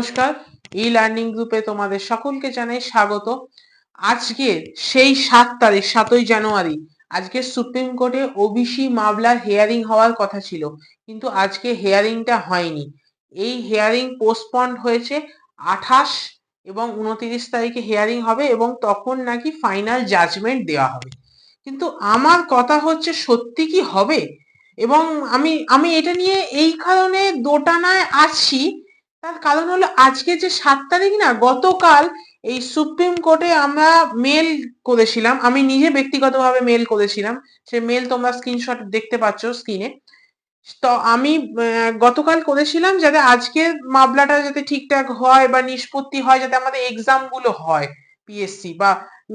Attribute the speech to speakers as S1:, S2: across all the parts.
S1: নমস্কার। E learning গ্রুপে তোমাদের সকলকে জানাই স্বাগত। আজকে সেই সাত তারিখ, সাতই জানুয়ারি, আজকে সুপ্রিম কোর্টে ওবিসি মামলার হেয়ারিং হওয়ার কথা ছিল, কিন্তু আজকে হেয়ারিংটা হয়নি। এই হেয়ারিং পোস্টপন্ড হয়েছে আঠাশ এবং উনতিরিশ তারিখে হেয়ারিং হবে এবং তখন নাকি ফাইনাল জাজমেন্ট দেওয়া হবে। কিন্তু আমার কথা হচ্ছে, সত্যি কি হবে? এবং আমি আমি এটা নিয়ে এই কারণে দোটানায় আছি তার কারণ হলো আজকে যে সাত তারিখ না, গতকাল এই সুপ্রিম কোর্টে আমরা মেল করেছিলাম, আমি নিজে ব্যক্তিগতভাবে মেল করেছিলাম, সে মেল তোমরা স্ক্রিনশট দেখতে পাচ্ছ স্ক্রিনে তো আমি গতকাল করেছিলাম যাতে আজকের মামলাটা যাতে ঠিকঠাক হয় বা নিষ্পত্তি হয়, যাতে আমাদের এক্সামগুলো হয় পিএসসি বা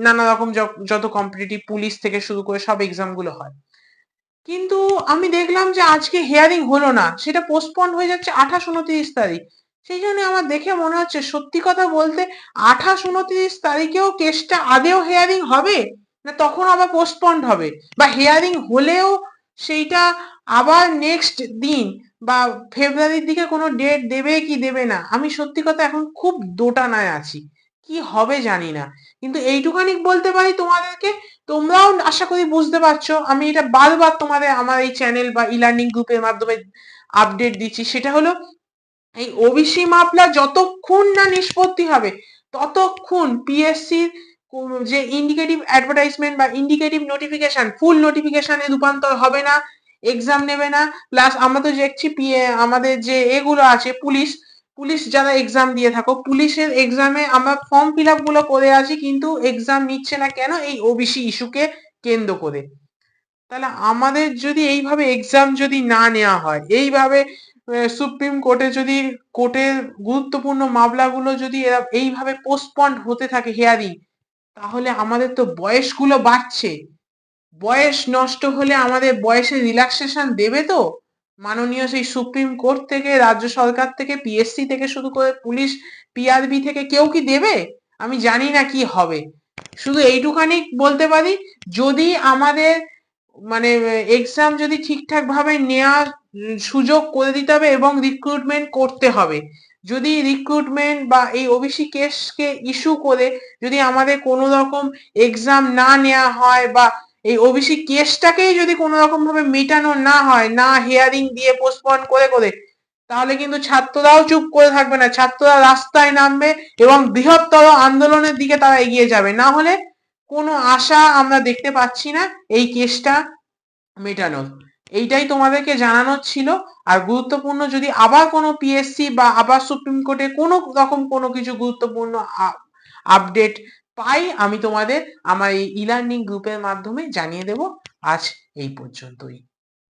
S1: নানা রকম যত কম্পিটিটিভ পুলিশ থেকে শুরু করে সব এক্সামগুলো হয়। কিন্তু আমি দেখলাম যে আজকে হেয়ারিং হলো না, সেটা পোস্টপন্ড হয়ে যাচ্ছে আঠাশ উনত্রিশ তারিখ। সেই জন্য আমার দেখে মনে হচ্ছে সত্যি কথা বলতে আঠাশ উনত্রিশ তারিখেও কেসটা আদেও হেয়ারিং হবে? না তখন আবার পোস্টপন্ড হবে? বা হেয়ারিং হলেও সেইটা আবার নেক্সট দিন বা ফেব্রুয়ারির দিকে কোনো ডেট দেবে কি দেবে না? আমি সত্যি কথা এখন খুব দোটানায় আছি। কি হবে জানি না। কিন্তু এইটুখানি বলতে পারি তোমাদেরকে, তোমরাও আশা করি বুঝতে পারছ, আমি এটা বারবার তোমাদের আমার এই চ্যানেল বা ই লার্নিং গ্রুপের মাধ্যমে আপডেট দিচ্ছি। সেটা হলো এই ওবিসি মামলা যতক্ষণ না নিষ্পত্তি হবে, ততক্ষণ পিএসসি যে ইন্ডিকেটিভ অ্যাডভার্টাইজমেন্ট বা ইন্ডিকেটিভ নোটিফিকেশন ফুল নোটিফিকেশনে রূপান্তর হবে না এক্সাম নেবে না প্লাস আমরা তো দেখছি আমাদের যে এগুলো আছে পুলিশ পুলিশ যারা এক্সাম দিয়ে থাকো, পুলিশের এক্সামে আমরা ফর্ম ফিল আপগুলো করে আছি, কিন্তু এক্সাম নিচ্ছে না কেন এই ওবিসি ইস্যুকে কেন্দ্র করে? তাহলে আমাদের যদি এইভাবে এক্সাম যদি না নেওয়া হয়, এইভাবে সুপ্রিম কোর্টে যদি কোর্টের গুরুত্বপূর্ণ মামলাগুলো যদি এইভাবে পোস্টপন্ড হতে থাকে হেয়ারিং তাহলে আমাদের তো বয়সগুলো বাড়ছে। বয়স নষ্ট হলে আমাদের বয়সে রিল্যাক্সেশন দেবে তো? মাননীয় সেই সুপ্রিম কোর্ট থেকে, রাজ্য সরকার থেকে পিএসসি থেকে শুরু করে পুলিশ পিআরবি থেকে কেউ কি দেবে? আমি জানি না কি হবে। শুধু এইটুখানি বলতে পারি, যদি আমাদের মানে এক্সাম যদি ঠিকঠাক ভাবে নেওয়ার সুযোগ করে দিতে হবে এবং রিক্রুটমেন্ট করতে হবে। যদি রিক্রুটমেন্ট বা এই ওবিসি কেসকে ইস্যু করে যদি আমাদের কোনো রকম এক্সাম না নেওয়া হয় বা এই ওবিসি কেসটাকেই যদি কোনো রকম ভাবে মেটানো না হয়, না হিয়ারিং দিয়ে পোস্টপন করে করে, তাহলে কিন্তু ছাত্ররাও চুপ করে থাকবে না। ছাত্ররা রাস্তায় নামবে এবং বৃহত্তর আন্দোলনের দিকে তারা এগিয়ে যাবে। না হলে কোনো আশা আমরা দেখতে পাচ্ছি না, এই কেসটা মেটানোর এইটাই তোমাদেরকে জানানোর ছিল। আর গুরুত্বপূর্ণ, যদি আবার কোনো পিএসসি বা আবার সুপ্রিম কোর্টে কোনো রকম কোনো কিছু গুরুত্বপূর্ণ আপডেট পাই, আমি তোমাদের আমার এই ই লার্নিং গ্রুপের মাধ্যমে জানিয়ে দেব। আজ এই পর্যন্তই।